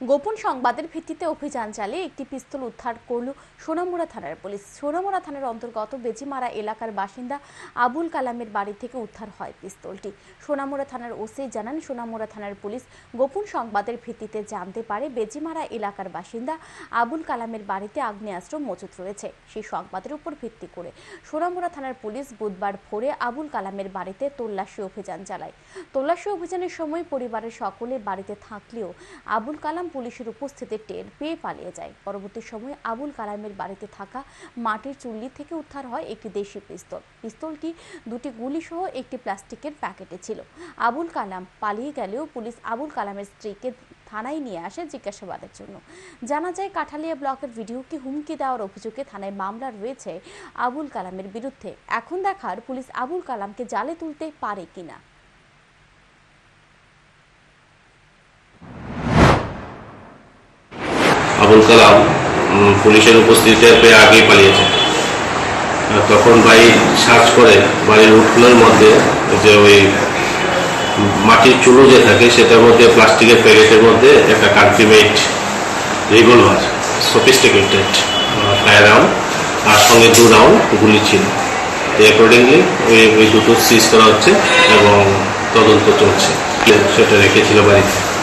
গোপন সংবাদের ভিত্তিতে অভিযান চালিয়ে একটি পিস্তল উদ্ধার করল সোনামুড়া থানার পুলিশ। সোনামুড়া থানার অন্তর্গত বেজিমারা এলাকার বাসিন্দা আবুল কালামের বাড়ি থেকে উদ্ধার হয় পিস্তলটি। সোনামুড়া থানার ওসি জানান, সোনামুড়া থানার পুলিশ গোপন সংবাদের ভিত্তিতে জানতে পারে বেজিমারা এলাকার বাসিন্দা আবুল কালামের বাড়িতে আগ্নেয়াস্ত্র মজুত রয়েছে। সেই সংবাদের উপর ভিত্তি করে সোনামুড়া থানার পুলিশ বুধবার ভোরে আবুল কালামের বাড়িতে তল্লাশি অভিযান চালায়। তল্লাশি অভিযানের সময় পরিবারের সকলে বাড়িতে থাকলেও আবুল কালাম পুলিশের উপস্থিতি টের পেয়ে পালিয়ে যায়। পরবর্তী সময়ে আবুল কালামের বাড়িতে থাকা মাটির চুল্লি থেকে উদ্ধার হয় একটি দেশি পিস্তল। পিস্তলটি দুটি গুলি সহ একটি প্লাস্টিকের প্যাকেটে ছিল। আবুল কালাম পালিয়ে গেলেও পুলিশ আবুল কালামের স্ত্রীকে থানায় নিয়ে আসে জিজ্ঞাসাবাদের জন্য। জানা যায়, কাঠালিয়া ব্লকের ভিডিওকে হুমকি দেওয়ার অভিযোগে থানায় মামলা রয়েছে আবুল কালামের বিরুদ্ধে। এখন দেখার পুলিশ আবুল কালামকে জালে তুলতে পারে কিনা। আবুল কালাম পুলিশের উপস্থিতি পেয়ে আগেই পালিয়েছে। তখন ভাই সার্চ করে বাড়ির উঠোনের মধ্যে যে ওই মাটির চুলো যে থাকে সেটার মধ্যে প্লাস্টিকের প্যাকেটের মধ্যে একটা country made revolver sophisticated fire round আর সঙ্গে দু রাউন্ড গুলি ছিল। অ্যাকর্ডিংলি ওই ওই দুটো সিজ করা হচ্ছে এবং তদন্ত চলছে। সেটা রেখেছিল বাড়িতে।